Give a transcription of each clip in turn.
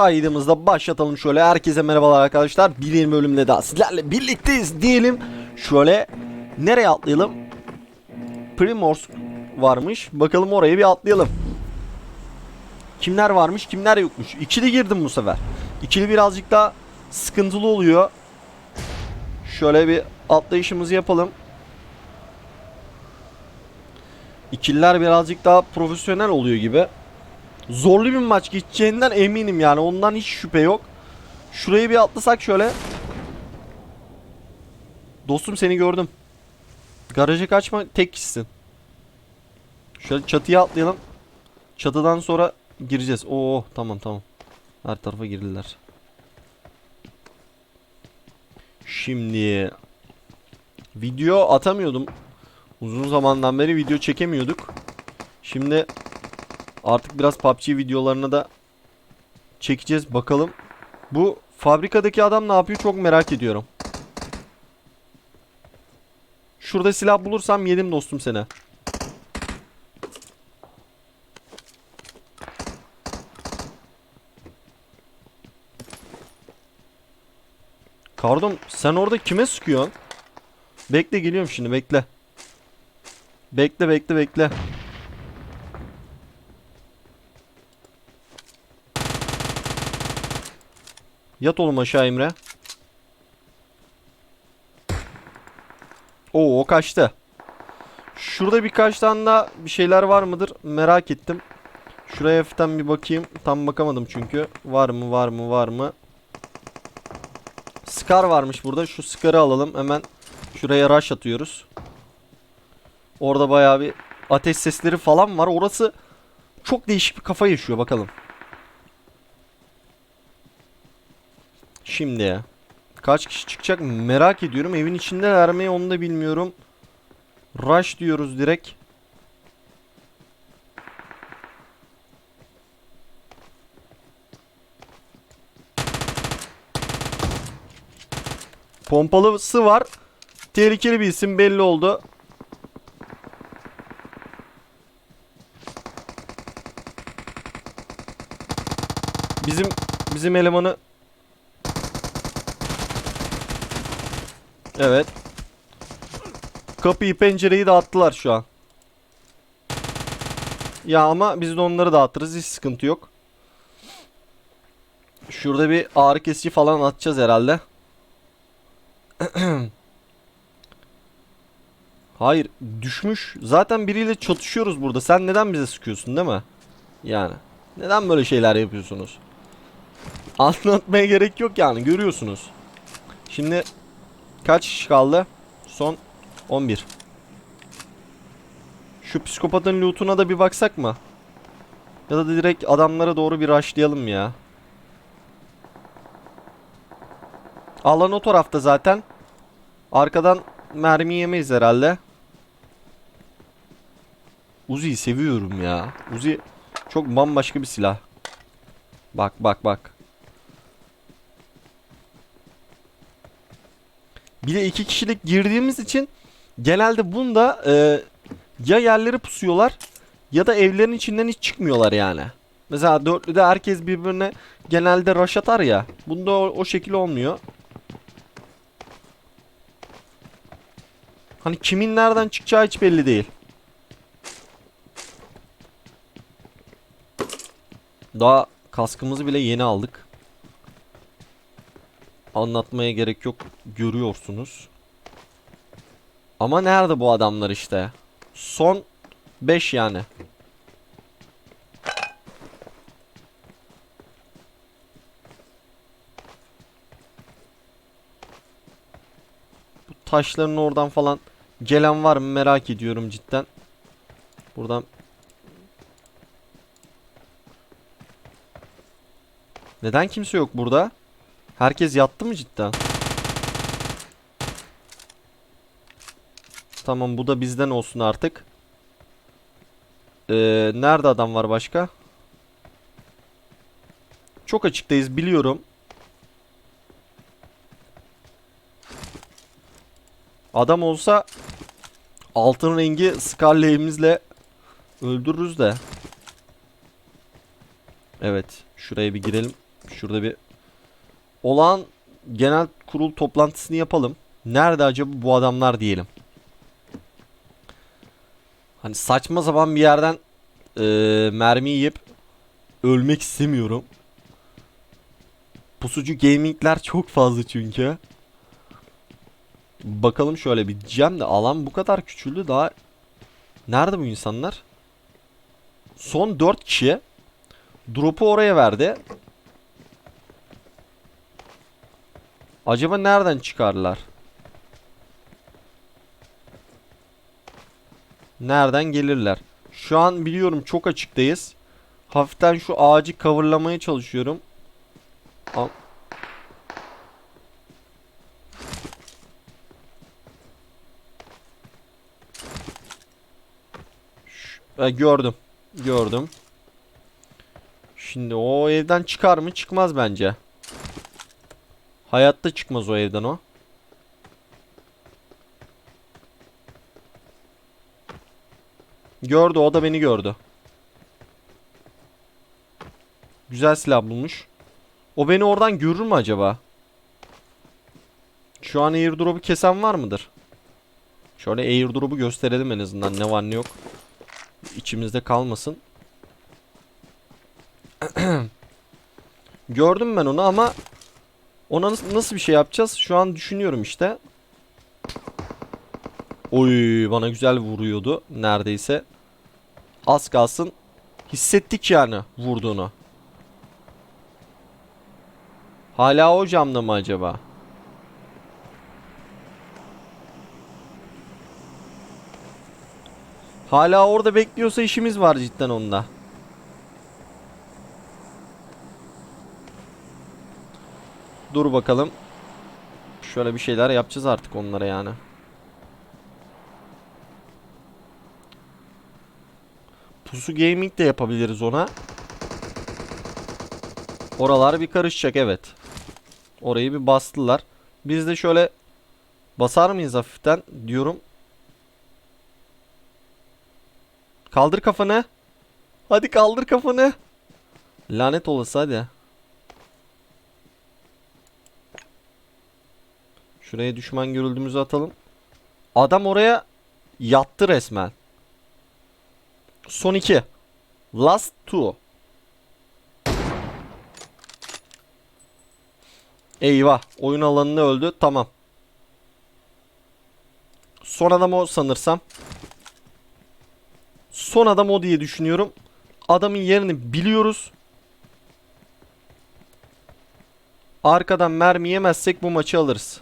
kaydımızda başlatalım şöyle. Herkese merhabalar arkadaşlar. Bir yeni bölümde daha sizlerle birlikteyiz diyelim. Şöyle nereye atlayalım? Primors varmış. Bakalım oraya bir atlayalım. Kimler varmış kimler yokmuş. İkili girdim bu sefer. İkili birazcık daha sıkıntılı oluyor. Şöyle bir atlayışımızı yapalım. İkililer birazcık daha profesyonel oluyor gibi. Zorlu bir maç geçeceğinden eminim yani. Ondan hiç şüphe yok. Şurayı bir atlasak şöyle. Dostum seni gördüm. Garaja kaçma tek kişisin. Şöyle çatıya atlayalım. Çatıdan sonra gireceğiz. Oo tamam tamam. Her tarafa girdiler. Şimdi video atamıyordum. Uzun zamandan beri video çekemiyorduk. Şimdi artık biraz PUBG videolarını da çekeceğiz bakalım. Bu fabrikadaki adam ne yapıyor çok merak ediyorum. Şurada silah bulursam yedim dostum seni. Kardom sen orada kime sıkıyorsun? Bekle geliyorum şimdi bekle. Bekle bekle bekle. Yat oğlum aşağı Emre. Oo o kaçtı. Şurada birkaç tane daha bir şeyler var mıdır merak ettim. Şuraya hafiften bir bakayım. Tam bakamadım çünkü. Var mı var mı var mı? Scar varmış burada. Şu Scar'ı alalım. Hemen şuraya rush atıyoruz. Orada bayağı bir ateş sesleri falan var. Orası çok değişik bir kafa yaşıyor bakalım. Şimdi kaç kişi çıkacak merak ediyorum. Evin içindeler mi onu da bilmiyorum. Rush diyoruz direkt. Pompalısı var. Tehlikeli bir isim belli oldu. Bizim bizim elemanı Evet. Kapıyı pencereyi dağıttılar şu an. Ya ama biz de onları dağıtırız hiç sıkıntı yok. Şurada bir ağrı kesici falan atacağız herhalde. Hayır düşmüş. Zaten biriyle çatışıyoruz burada. Sen neden bize sıkıyorsun değil mi? Yani. Neden böyle şeyler yapıyorsunuz? Anlatmaya gerek yok yani görüyorsunuz. Şimdi kaç kişi kaldı? Son 11. Şu psikopatın lootuna da bir baksak mı? Ya da direkt adamlara doğru bir rushlayalım ya. Alan o tarafta zaten. Arkadan mermi yemeyiz herhalde. Uzi'yi seviyorum ya. Uzi çok bambaşka bir silah. Bak bak bak. Bir de iki kişilik girdiğimiz için genelde bunda e, ya yerleri pusuyorlar ya da evlerin içinden hiç çıkmıyorlar yani. Mesela dörtlüde herkes birbirine genelde rush atar ya. Bunda o, o şekil olmuyor. Hani kimin nereden çıkacağı hiç belli değil. Daha kaskımızı bile yeni aldık. Anlatmaya gerek yok. Görüyorsunuz. Ama nerede bu adamlar işte? Son 5 yani. Bu taşların oradan falan gelen var mı merak ediyorum cidden. Buradan Neden kimse yok burada? Herkes yattı mı cidden? Tamam bu da bizden olsun artık. Ee, nerede adam var başka? Çok açıktayız biliyorum. Adam olsa altın rengi skarleğimizle öldürürüz de. Evet şuraya bir girelim. Şurada bir olağan genel kurul toplantısını yapalım. Nerede acaba bu adamlar diyelim. Hani saçma zaman bir yerden eee mermi yiyip ölmek istemiyorum. Pusucu gamingler çok fazla çünkü. Bakalım şöyle bir diyeceğim de alan bu kadar küçüldü daha. Nerede bu insanlar? Son 4 kişi. Drop'u oraya verdi. Acaba nereden çıkarlar? Nereden gelirler? Şu an biliyorum çok açıktayız. Hafiften şu ağacı coverlamaya çalışıyorum. Ş- e, gördüm. Gördüm. Şimdi o evden çıkar mı? Çıkmaz bence. Hayatta çıkmaz o evden o. Gördü o da beni gördü. Güzel silah bulmuş. O beni oradan görür mü acaba? Şu an airdrop'u kesen var mıdır? Şöyle airdrop'u gösterelim en azından ne var ne yok. İçimizde kalmasın. Gördüm ben onu ama ona nas- nasıl bir şey yapacağız? Şu an düşünüyorum işte. Oy bana güzel vuruyordu neredeyse. Az kalsın hissettik yani vurduğunu. Hala o camda mı acaba? Hala orada bekliyorsa işimiz var cidden onda. Dur bakalım. Şöyle bir şeyler yapacağız artık onlara yani. Pusu Gaming de yapabiliriz ona. Oralar bir karışacak evet. Orayı bir bastılar. Biz de şöyle basar mıyız hafiften diyorum. Kaldır kafanı. Hadi kaldır kafanı. Lanet olası hadi. Şuraya düşman görüldüğümüzü atalım. Adam oraya yattı resmen. Son iki. Last two. Eyvah. Oyun alanını öldü. Tamam. Son adam o sanırsam. Son adam o diye düşünüyorum. Adamın yerini biliyoruz. Arkadan mermi yemezsek bu maçı alırız.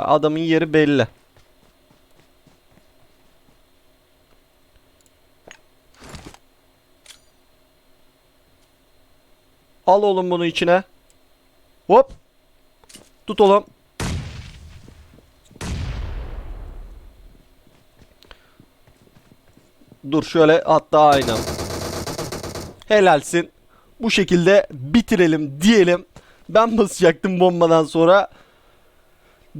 Adamın yeri belli. Al oğlum bunu içine. Hop. Tut oğlum. Dur şöyle hatta aynen. Helalsin. Bu şekilde bitirelim diyelim. Ben basacaktım bombadan sonra.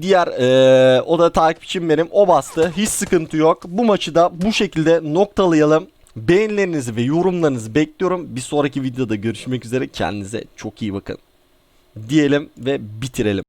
Diğer eee, o da takipçim benim. O bastı. Hiç sıkıntı yok. Bu maçı da bu şekilde noktalayalım. Beğenilerinizi ve yorumlarınızı bekliyorum. Bir sonraki videoda görüşmek üzere. Kendinize çok iyi bakın. Diyelim ve bitirelim.